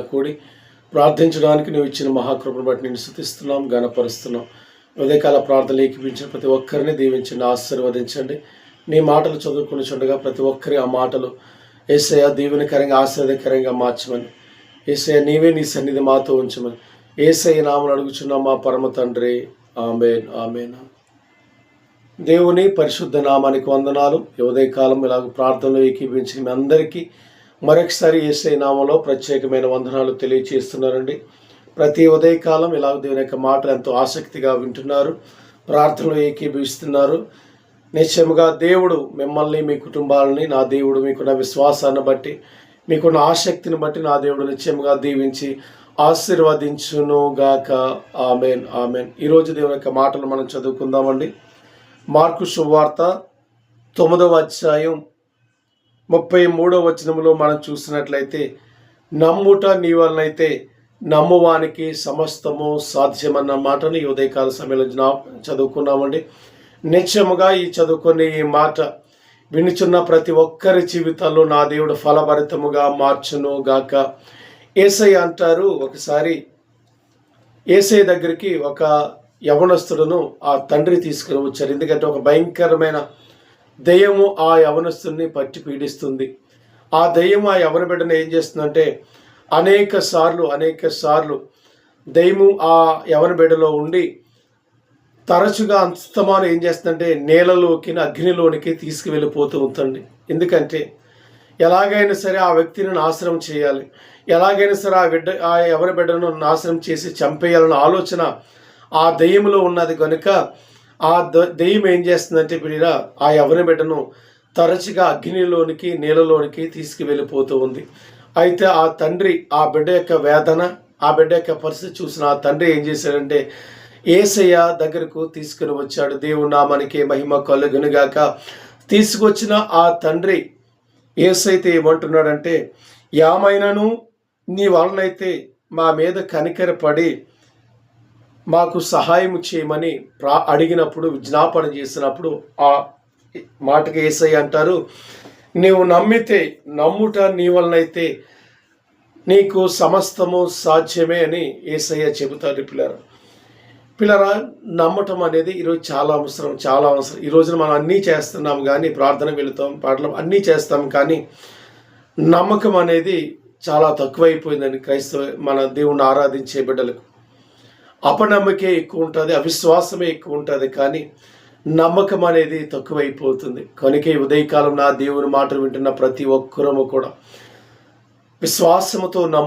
కూడి ప్రార్థించడానికి నువ్వు ఇచ్చిన మహాకృపను బట్టి నేను స్థుతిస్తున్నాం గణపరుస్తున్నాం ఉదయకాల ప్రార్థనలు ఏకీపించిన ప్రతి ఒక్కరిని దీవించండి ఆశీర్వదించండి. నీ మాటలు చదువుకుని చుండగా ప్రతి ఒక్కరి ఆ మాటలు ఏసయ దీవెనకరంగా ఆశీర్వదకరంగా మార్చమని. ఏసయ నీవే నీ సన్నిధి మాతో ఉంచమని. ఏసయ్య నామను అడుగుచున్నాం మా పరమ తండ్రి. Amen amen. దేవుని పరిశుద్ధ నామానికి వందనాలు. ఉదయకాలం ఇలాగ ప్రార్థనలు ఏకీపించిన మీ అందరికీ మరొకసారి ఏసై నామంలో ప్రత్యేకమైన వందనాలు తెలియచేస్తున్నారండి. ప్రతి ఉదయకాలం ఇలాగ దేవుని యొక్క మాటలు ఎంతో ఆసక్తిగా వింటున్నారు ప్రార్థనలు ఏకీభవిస్తున్నారు. నిశ్చయముగా దేవుడు మిమ్మల్ని మీ కుటుంబాలని నా దేవుడు మీకున్న విశ్వాసాన్ని బట్టి మీకున్న ఆసక్తిని బట్టి నా దేవుడు నిశ్చయముగా దీవించి ఆశీర్వదించును గాక ఆమెన్. ఆమెన్ ఈరోజు దేవుని యొక్క మాటలు మనం చదువుకుందామండి. మార్కు సువార్త తొమ్మిదవ అధ్యాయం ముప్పై మూడో వచనంలో మనం చూసినట్లయితే నమ్ముట నీ వలనైతే నమ్మువానికి సమస్తము సాధ్యమన్న మాటని ఈ ఉదయకాల సమయంలో జ్ఞా చదువుకున్నామండి. నిత్యముగా ఈ చదువుకునే ఈ మాట వినుచున్న ప్రతి ఒక్కరి జీవితాల్లో నా దేవుడు ఫలభరితముగా మార్చును గాక. ఏసై అంటారు ఒకసారి ఏసై దగ్గరికి ఒక యవనస్తుడును ఆ తండ్రి తీసుకుని వచ్చారు. ఎందుకంటే ఒక భయంకరమైన దెయ్యము ఆ యవనస్తుని పట్టి పీడిస్తుంది. ఆ దెయ్యం ఆ యవన బిడ్డను ఏం చేస్తుందంటే అనేక సార్లు అనేక సార్లు దెయ్యము ఆ యవన బిడ్డలో ఉండి తరచుగా అంతమానం ఏం చేస్తుందంటే నేలలోకి అగ్నిలోనికి తీసుకువెళ్ళిపోతూ ఉంటుంది. ఎందుకంటే ఎలాగైనా సరే ఆ వ్యక్తిని నాశనం చేయాలి. ఎలాగైనా సరే ఆ బిడ్డ ఆ ఎవరి బిడ్డను నాశనం చేసి చంపేయాలన్న ఆలోచన ఆ దెయ్యంలో ఉన్నది కనుక ఆ దెయ్యం ఏం చేస్తుందంటే పిడిరా ఆ ఎవరి బిడ్డను తరచుగా అగ్నిలోనికి నీళ్ళలోనికి తీసుకువెళ్ళిపోతూ ఉంది. అయితే ఆ తండ్రి ఆ బిడ్డ యొక్క వేదన ఆ బిడ్డ యొక్క పరిస్థితి చూసిన ఆ తండ్రి ఏం చేశాడంటే ఏసయ్య దగ్గరకు తీసుకుని వచ్చాడు. దేవుడు నామానికి మహిమ కలుగునుగాక. తీసుకొచ్చిన ఆ తండ్రి ఏసైతే ఏమంటున్నాడంటే యామైనను నీ వలనైతే మా మీద కనికరపడి మాకు సహాయం చేయమని ప్రా అడిగినప్పుడు విజ్ఞాపన చేసినప్పుడు ఆ మాటకి ఏసై అంటారు నీవు నమ్మితే నమ్ముట నీ వలనైతే నీకు సమస్తము సాధ్యమే అని ఏసయ్య చెబుతాడు పిల్లరా. పిల్లరా నమ్మటం అనేది ఈరోజు చాలా అవసరం చాలా అవసరం. ఈ రోజున మనం అన్నీ చేస్తున్నాం కానీ ప్రార్థన వెళుతాం పాటలు అన్నీ చేస్తాం కానీ నమ్మకం అనేది చాలా తక్కువైపోయిందని క్రైస్తవ మన దేవుణ్ణి ఆరాధించే బిడ్డలకు. అపనమ్మకే ఎక్కువ ఉంటుంది అవిశ్వాసమే ఎక్కువ ఉంటుంది కానీ నమ్మకం అనేది తక్కువైపోతుంది. కనుక ఈ ఉదయకాలం నా దేవుని మాటలు వింటున్న ప్రతి ఒక్కరము కూడా విశ్వాసముతో నమ్ము